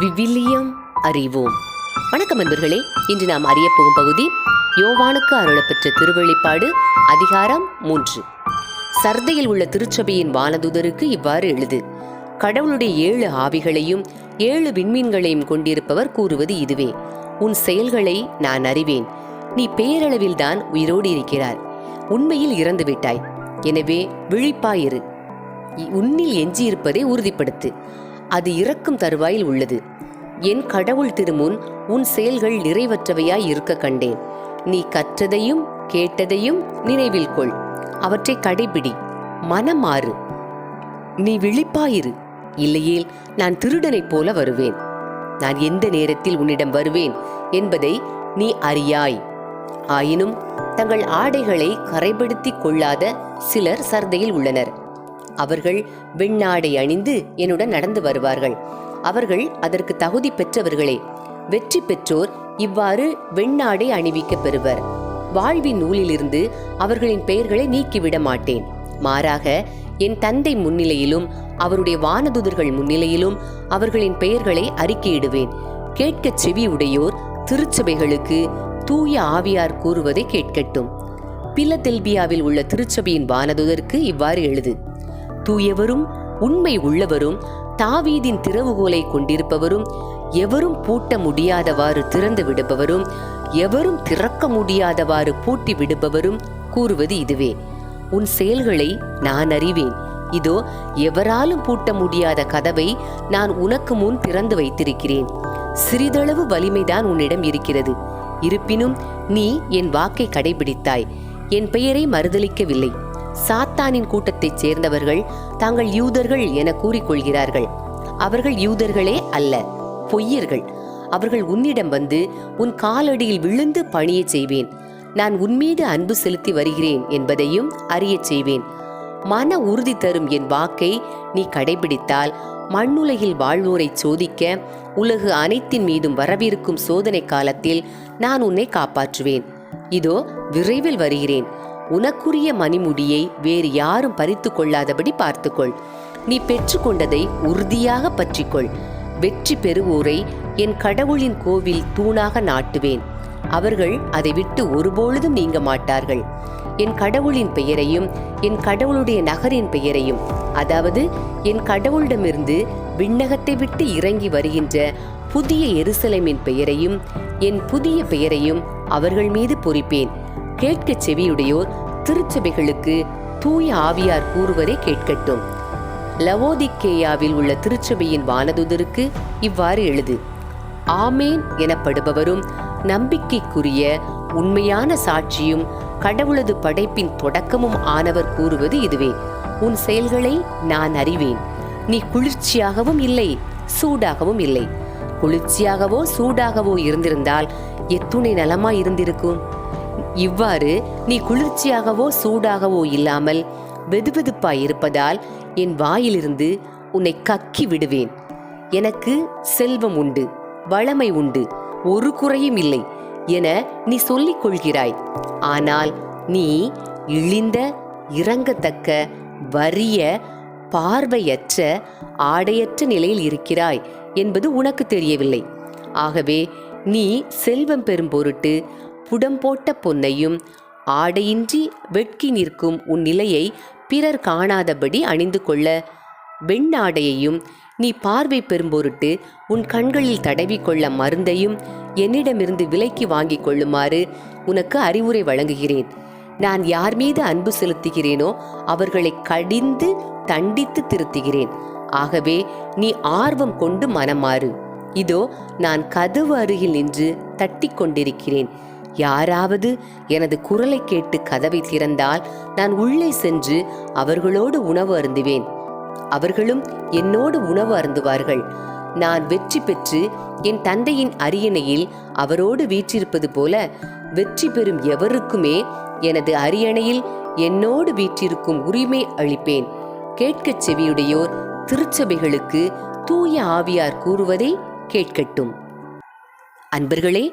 விவிலியம் அறிவோம். வணக்கம் நண்பர்களே இன்று நாம் அறிய போகும் பகுதி யோவானுக்கு அருளப்பெற்ற திருவெளிப்பாடு அதிகாரம் மூன்று. சர்தையில் உள்ள திருச்சபையின் வானதுதருக்கு இவ்வாறு எழுது கடவுளுடைய ஏழு ஆவிகளையும் ஏழு விண்மீன்களையும் கொண்டிருப்பவர் கூறுவது இதுவே. உன் செயல்களை நான் அறிவேன். நீ பேரளவில்தான் உயிரோடு இருக்கிறார் உண்மையில் இறந்து விட்டாய். எனவே விழிப்பாயிரு. உன்னில் எஞ்சியிருப்பதை உறுதிப்படுத்து. அது இறக்கும் தருவாயில் உள்ளது. என் கடவுள் திருமுன் உன் செயல்கள் நிறைவற்றவையாய் இருக்க கண்டேன். நீ கற்றதையும் கேட்டதையும் நினைவில் கொள். அவற்றை கடைபிடி. மனம் மாறு. நீ விழிப்பாயிரு. இல்லையேல் நான் திருடனைப் போல வருவேன். நான் எந்த நேரத்தில் உன்னிடம் வருவேன் என்பதை நீ அறியாய். ஆயினும் தங்கள் ஆடைகளை கரைப்படுத்திக் கொள்ளாத சிலர் சர்தையில் உள்ளனர். அவர்கள் வெண்ணாடை அணிந்து என்னுடன் நடந்து வருவார்கள். அவர்கள் அதற்கு தகுதி பெற்றவர்களே வெற்றி பெற்றோர் இவ்வாறு வெண்ணாடை அணிவிக்கப் பெறுவர். வாழ்வின் நூலிலிருந்து அவர்களின் பெயர்களை நீக்கிவிட மாட்டேன். மாறாக என் தந்தை முன்னிலையிலும் அவருடைய வானதுதர்கள் முன்னிலையிலும் அவர்களின் பெயர்களை அறிக்கையிடுவேன். கேட்கச் செவி உடையோர் திருச்சபைகளுக்கு தூய ஆவியார் கூறுவதை கேட்கட்டும். பிலதெல்பியாவில் உள்ள திருச்சபையின் வானதுதருக்கு இவ்வாறு எழுது. தூயவரும் உண்மை உள்ளவரும் தாவீதின் திறவுகோலை கொண்டிருப்பவரும் எவரும் பூட்ட முடியாதவாறு திறந்து விடுபவரும் எவரும் திறக்க முடியாதவாறு பூட்டி விடுபவரும் கூறுவது இதுவே. உன் செயல்களை நான் அறிவேன். இதோ எவராலும் பூட்ட முடியாத கதவை நான் உனக்கு முன் திறந்து வைத்திருக்கிறேன். சிறிதளவு வலிமைதான் உன்னிடம் இருக்கிறது. இருப்பினும் நீ என் வாக்கை கடைபிடித்தாய். என் பெயரை மறுதலிக்கவில்லை. சாத்தானின் கூட்டத்தைச் சேர்ந்தவர்கள் தாங்கள் யூதர்கள் என கூறிக்கொள்கிறார்கள். அவர்கள் யூதர்களே அல்ல பொய்யர்கள். அவர்கள் உன்னிடம் வந்து உன் காலடியில் விழுந்து பணியச் செய்வேன். நான் உன்மீது அன்பு செலுத்தி வருகிறேன் என்பதையும் அறியச் செய்வேன். மன உறுதி தரும் என் வாக்கை நீ கடைபிடித்தால் மண்ணுலகில் வாழ்வோரை சோதிக்க உலகு அனைத்தின் மீதும் வரவிருக்கும் சோதனை காலத்தில் நான் உன்னை காப்பாற்றுவேன். இதோ விரைவில் வருகிறேன். உனக்குரிய மணிமுடியை வேறு யாரும் பறித்து கொள்ளாதபடி பார்த்துக்கொள். நீ பெற்றுக்கொண்டதை உறுதியாக பற்றிக்கொள். வெற்றி பெறுவோரை என் கடவுளின் கோவில் தூணாக நாட்டுவேன். அவர்கள் அதை விட்டு ஒருபொழுதும் நீங்க மாட்டார்கள். என் கடவுளின் பெயரையும் என் கடவுளுடைய நகரின் பெயரையும் அதாவது என் கடவுளிடமிருந்து விண்ணகத்தை விட்டு இறங்கி வருகின்ற புதிய எருசலேமின் பெயரையும் என் புதிய பெயரையும் அவர்கள் மீது பொறிப்பேன். கேட்கச் செவியுடையோர் திருச்சபைகளுக்கு தூய ஆவியார் கூறுவதை கேட்கட்டும். லவோதிக்கேயாவில் உள்ள திருச்சபையின் வானதுதருக்கு இவ்வாறு எழுது ஆமேன் எனப்படுபவரும் நம்பிக்கைக்குரிய உண்மையான சாட்சியும் கடவுளது படைப்பின் தொடக்கமும் ஆனவர் கூறுவது இதுவே. உன் செயல்களை நான் அறிவேன். நீ குளிர்ச்சியாகவும் இல்லை சூடாகவும் இல்லை. குளிர்ச்சியாகவோ சூடாகவோ இருந்திருந்தால் எத்துணை நலமாய் இருந்திருக்கும். இவ்வாறு நீ குளிர்ச்சியாகவோ சூடாகவோ இல்லாமல் வெதுவெதுப்பாய் இருப்பதால் என் வாயிலிருந்து உன்னை கக்கி விடுவேன். எனக்கு செல்வம் உண்டு வளமை உண்டு ஒரு குறையும் இல்லை என நீ சொல்லிக் கொள்கிறாய். ஆனால் நீ இழிந்த இறங்கத்தக்க வறிய பார்வையற்ற ஆடையற்ற நிலையில் இருக்கிறாய் என்பது உனக்கு தெரியவில்லை. ஆகவே நீ செல்வம் பெறும் பொருட்டு புடம் போட்ட பொன்னையும் ஆடையின்றி வெட்கி நிற்கும் உன் நிலையை பிறர் காணாதபடி அணிந்து கொள்ள வெண்ணாடையையும் நீ பார்வை பெறும் பொருட்டு உன் கண்களில் தடவிக்கொள்ள மருந்தையும் என்னிடமிருந்து விலைக்கு வாங்கிக் கொள்ளுமாறு உனக்கு அறிவுரை வழங்குகிறேன். நான் யார் மீது அன்பு செலுத்துகிறேனோ அவர்களை கடிந்து தண்டித்து திருத்துகிறேன். ஆகவே நீ ஆர்வம் கொண்டு மனமாறு. இதோ நான் கதவு அருகில் நின்று தட்டிக் கொண்டிருக்கிறேன். யாராவது எனது குரலை கேட்டு கதவை திறந்தால் நான் உள்ளே சென்று அவர்களோடு உணவு அருந்துவேன். அவர்களும் என்னோடு உணவு அருந்துவார்கள். நான் வெற்றி பெற்று என் தந்தையின் அரியணையில் அவரோடு வீற்றிருப்பது போல வெற்றி பெறும் எவருக்குமே எனது அரியணையில் என்னோடு வீற்றிருக்கும் உரிமை அளிப்பேன். கேட்கச் செவியுடையோர் திருச்சபைகளுக்கு தூய ஆவியார் கூறுவதை கேட்கட்டும். அன்பர்களே